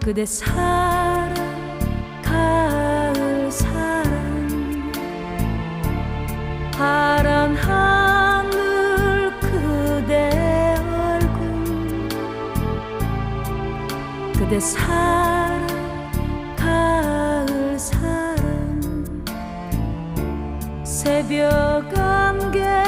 그대 사랑 가을 사랑. 파란 하늘 그대 얼굴. 그대 사랑 가을 사랑. 새벽 안개